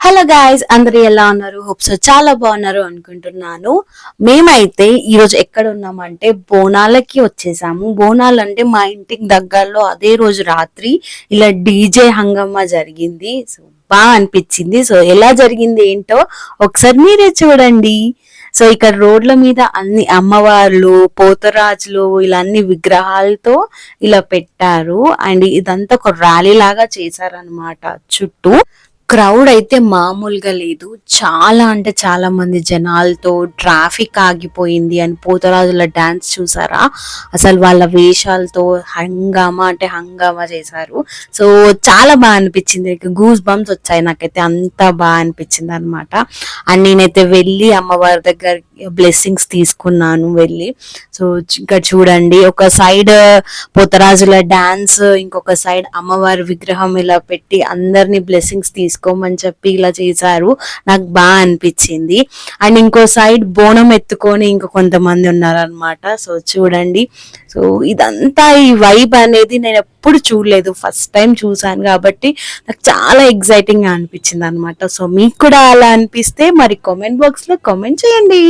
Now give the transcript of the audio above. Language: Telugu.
హలో గాయస్ అందరు ఎలా ఉన్నారు? హోప్స్ చాలా బాగున్నారు అనుకుంటున్నాను. మేమైతే ఈరోజు ఎక్కడ ఉన్నామంటే బోనాలకి వచ్చేసాము. బోనాలు అంటే మా ఇంటికి దగ్గరలో అదే రోజు రాత్రి ఇలా డీజే హంగమ్మ జరిగింది. సో బాగా అనిపించింది. సో ఎలా జరిగింది ఏంటో ఒకసారి మీరే చూడండి. సో ఇక్కడ రోడ్ల మీద అన్ని అమ్మవార్లు పోతరాజులు ఇలా అన్ని విగ్రహాలతో ఇలా పెట్టారు. అండ్ ఇదంతా ఒక ర్యాలీ లాగా చేశారనమాట చుట్టూ. క్రౌడ్ అయితే మామూలుగా లేదు. చాలా అంటే చాలా మంది జనాలతో ట్రాఫిక్ ఆగిపోయింది అని పోతరాజుల డాన్స్ చూసారా? అసలు వాళ్ళ వేషాలతో హంగామా అంటే హంగామా చేశారు. సో చాలా బాగా అనిపించింది. గూస్ బంప్స్ వచ్చాయి. నాకైతే అంత బాగా అనిపించింది అనమాట అండ్ నేనైతే వెళ్ళి అమ్మవారి దగ్గర బ్లెస్సింగ్స్ తీసుకున్నాను వెళ్ళి. సో ఇంకా చూడండి ఒక సైడ్ పోతరాజుల డాన్స్ ఇంకొక సైడ్ అమ్మవారి విగ్రహం ఇలా పెట్టి అందరినీ బ్లెస్సింగ్స్ తీసుకోమని చెప్పి ఇలా చేశారు. నాకు బాగా అనిపించింది. అండ్ ఇంకో సైడ్ బోనం ఎత్తుకొని ఇంకో కొంతమంది ఉన్నారనమాట సో చూడండి. సో ఇదంతా ఈ వైబ్ అనేది నేను ఎప్పుడు చూడలేదు. ఫస్ట్ టైం చూసాను కాబట్టి నాకు చాలా ఎగ్జైటింగ్గా అనిపించింది అనమాట సో మీకు కూడా అలా అనిపిస్తే మరి కామెంట్ బాక్స్లో కామెంట్ చేయండి.